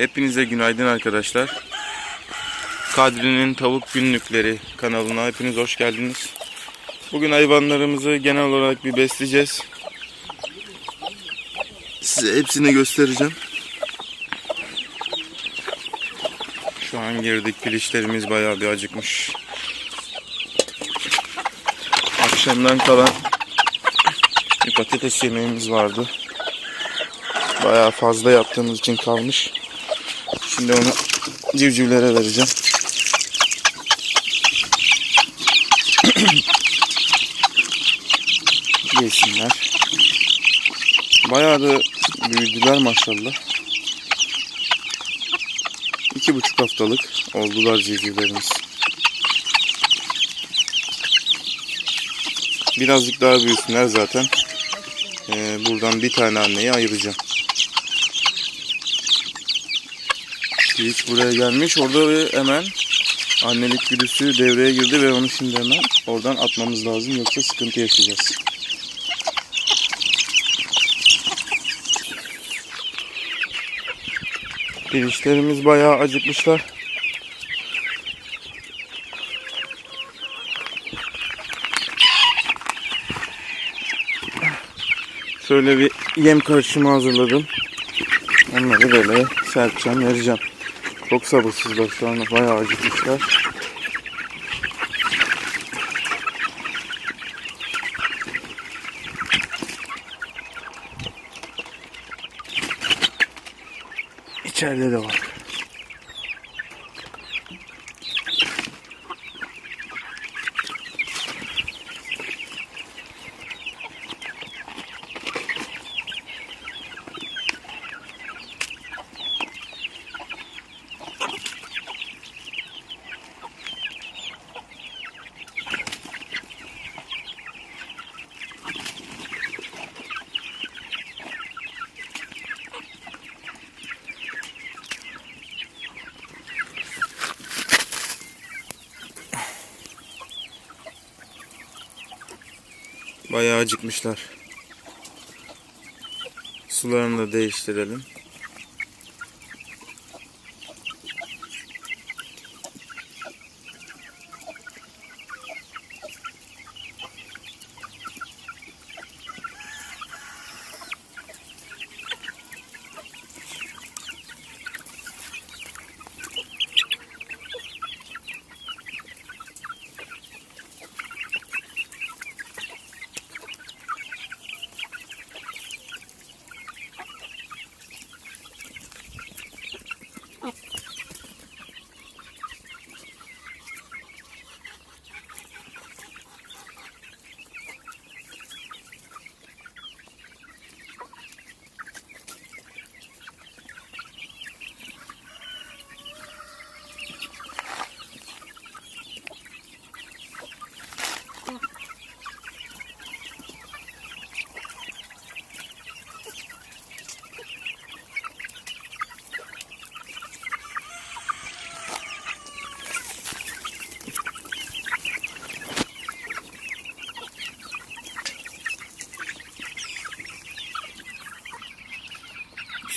Hepinize günaydın arkadaşlar. Kadri'nin Tavuk Günlükleri kanalına hepiniz hoş geldiniz. Bugün hayvanlarımızı genel olarak bir besleyeceğiz. Size hepsini göstereceğim. Şu an girdik. Pilişlerimiz bayağı bir acıkmış. Akşamdan kalan bir patates yemeğimiz vardı. Bayağı fazla yaptığımız için kalmış. Şimdi onu civcivlere vereceğim. Yesinler. Bayağı da büyüdüler maşallah. İki buçuk haftalık oldular civcivlerimiz. Birazcık daha büyüsünler zaten. Ee, buradan bir tane anneyi ayıracağım. Hiç buraya gelmiş. Orada ve hemen annelik güdüsü devreye girdi ve onu şimdi hemen oradan atmamız lazım. Yoksa sıkıntı yaşayacağız. Pilişlerimiz bayağı acıkmışlar. Şöyle bir yem karışımı hazırladım. Onları böyle serpeceğim, vereceğim. Çok sabırsızlar şu anda bayağı acıkmışlar. İçeride de var. Bayağı acıkmışlar. Sularını da değiştirelim.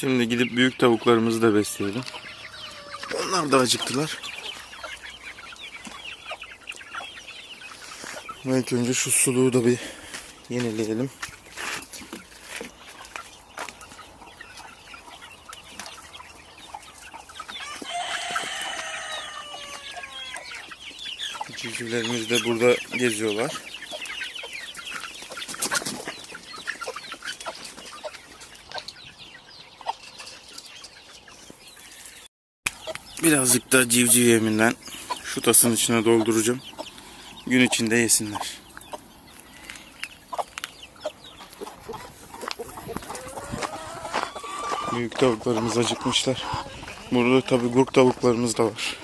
Şimdi gidip büyük tavuklarımızı da besleyelim. Onlar da acıktılar. Ve ilk önce şu suluğu da bir yenileyelim. Civcivlerimiz de burada geziyorlar. Birazcık da civciv yeminden şu tasın içine dolduracağım. Gün içinde yesinler. Büyük tavuklarımız acıkmışlar. Burada tabi gurk tavuklarımız da var.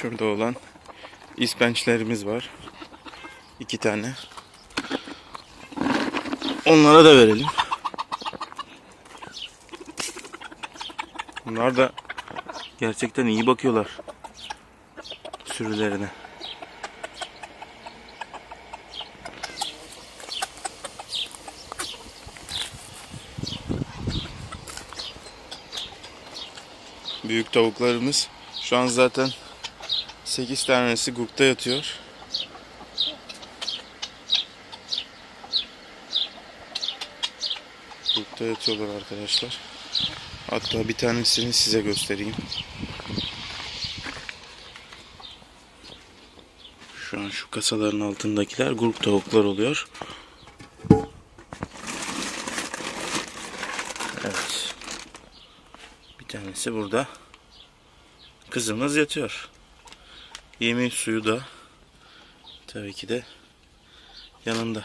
Şurada olan ispençlerimiz var. İki tane. Onlara da verelim. Bunlar da gerçekten iyi bakıyorlar sürülerine. Büyük tavuklarımız şu an zaten 8 tanesi gurkta yatıyor. Gurkta yatıyorlar arkadaşlar. Hatta bir tanesini size göstereyim. Şu an şu kasaların altındakiler grup tavuklar oluyor. Evet. Bir tanesi burada. Kızımız yatıyor. Yemi suyu da tabii ki de yanında.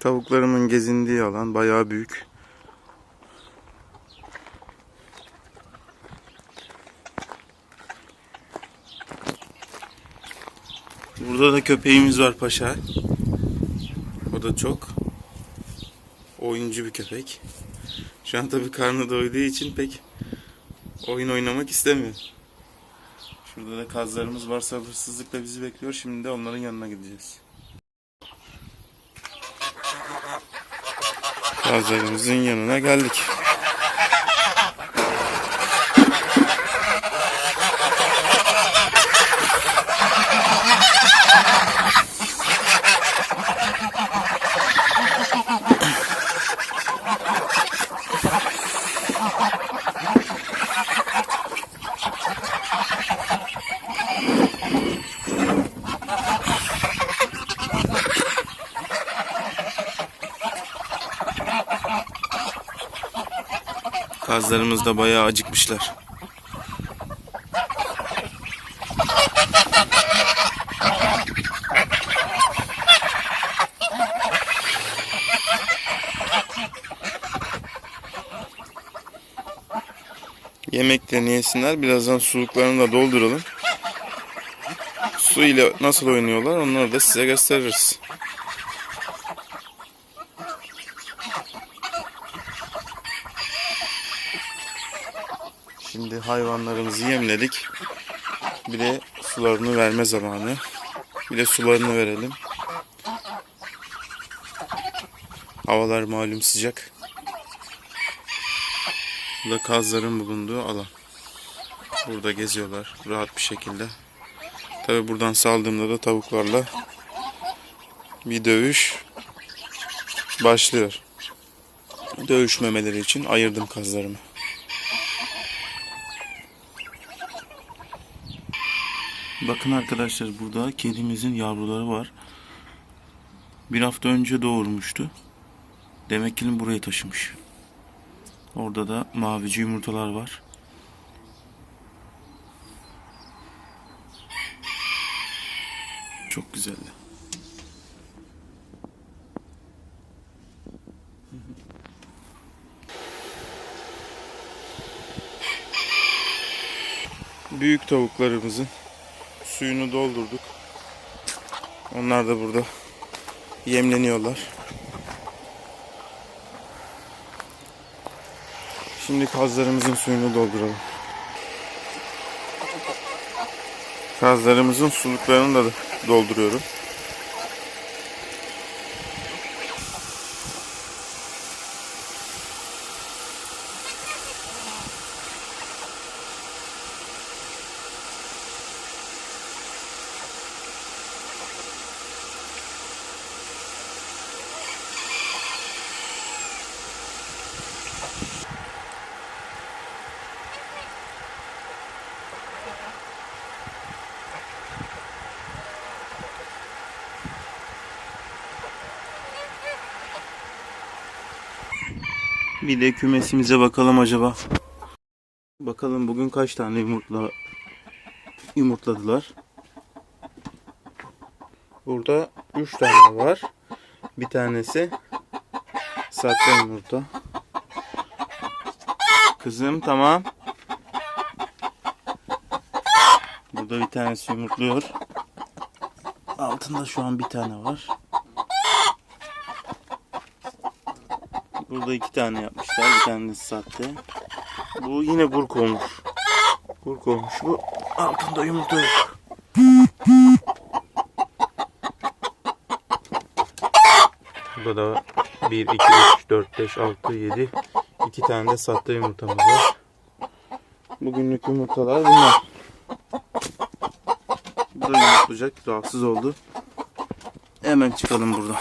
Tavuklarımın gezindiği alan bayağı büyük. Burada da köpeğimiz var paşa. O da çok oyuncu bir köpek. Şu an tabii karnı doyduğu için pek oyun oynamak istemiyor. Şurada da kazlarımız var sabırsızlıkla bizi bekliyor. Şimdi de onların yanına gideceğiz. Kazlarımızın yanına geldik. Kazlarımız da bayağı acıkmışlar. Yemeklerini yesinler. Birazdan suluklarını da dolduralım. Su ile nasıl oynuyorlar onları da size gösteririz. Şimdi hayvanlarımızı yemledik. Bir de sularını verme zamanı. Bir de sularını verelim. Havalar malum sıcak. Bu da kazların bulunduğu alan. Burada geziyorlar rahat bir şekilde. Tabi buradan saldığımda da tavuklarla bir dövüş başlıyor. Dövüşmemeleri için ayırdım kazlarımı. Bakın arkadaşlar burada kedimizin yavruları var. Bir hafta önce doğurmuştu. Demek ki buraya taşımış. Orada da mavici yumurtalar var. Çok güzeldi. Büyük tavuklarımızın suyunu doldurduk. Onlar da burada yemleniyorlar. Şimdi kazlarımızın suyunu dolduralım. Kazlarımızın suluklarını da dolduruyorum. Bir de kümesimize bakalım acaba. Bakalım bugün kaç tane yumurtla yumurtladılar. Burada 3 tane var. Bir tanesi sahte yumurta. Kızım tamam. Burada bir tanesi yumurtluyor. Altında şu an bir tane var. Burada iki tane yapmışlar. Bir tanesi sahte. Bu yine gurk olmuş. Gurk olmuş bu. Altında yumurta yok. Burada da 1, 2, 3, 4, 5, 6, 7 iki tane de sahte yumurtamız var. Bugünlük yumurtalar bunlar. Bu da yumurtlayacak. Rahatsız oldu. Hemen çıkalım buradan.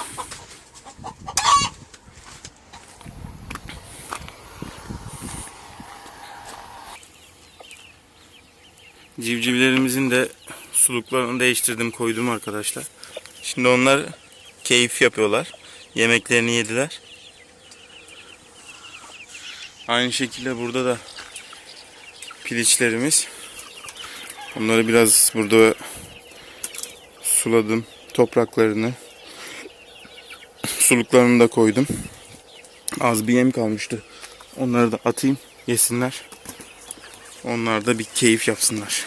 Civcivlerimizin de suluklarını değiştirdim koydum arkadaşlar. Şimdi onlar keyif yapıyorlar. Yemeklerini yediler. Aynı şekilde burada da piliçlerimiz. Onları biraz burada suladım. Topraklarını. Suluklarını da koydum. Az bir yem kalmıştı. Onları da atayım yesinler. Onlar da bir keyif yapsınlar.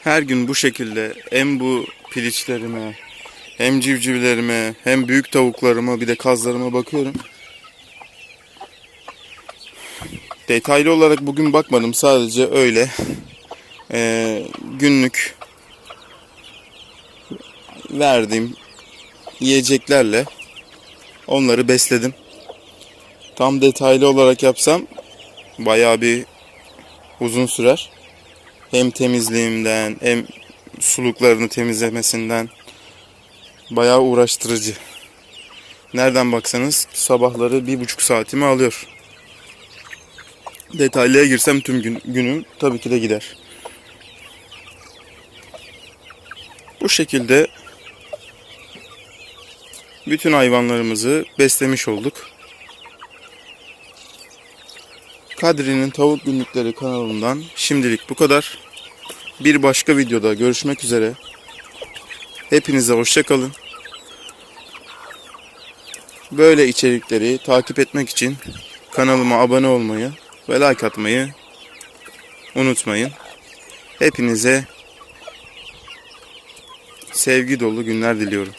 Her gün bu şekilde hem bu piliçlerime hem civcivlerime hem büyük tavuklarıma bir de kazlarıma bakıyorum. Detaylı olarak bugün bakmadım sadece öyle eee, günlük verdiğim yiyeceklerle onları besledim. Tam detaylı olarak yapsam bayağı bir uzun sürer. Hem temizliğimden hem suluklarını temizlemesinden bayağı uğraştırıcı. Nereden baksanız sabahları bir buçuk saatimi alıyor. Detaylıya girsem tüm gün, günüm tabii ki de gider. Bu şekilde bütün hayvanlarımızı beslemiş olduk. Kadri'nin Tavuk Günlükleri kanalından şimdilik bu kadar. Bir başka videoda görüşmek üzere. Hepinize hoşçakalın. Böyle içerikleri takip etmek için kanalıma abone olmayı ve like atmayı unutmayın. Hepinize sevgi dolu günler diliyorum.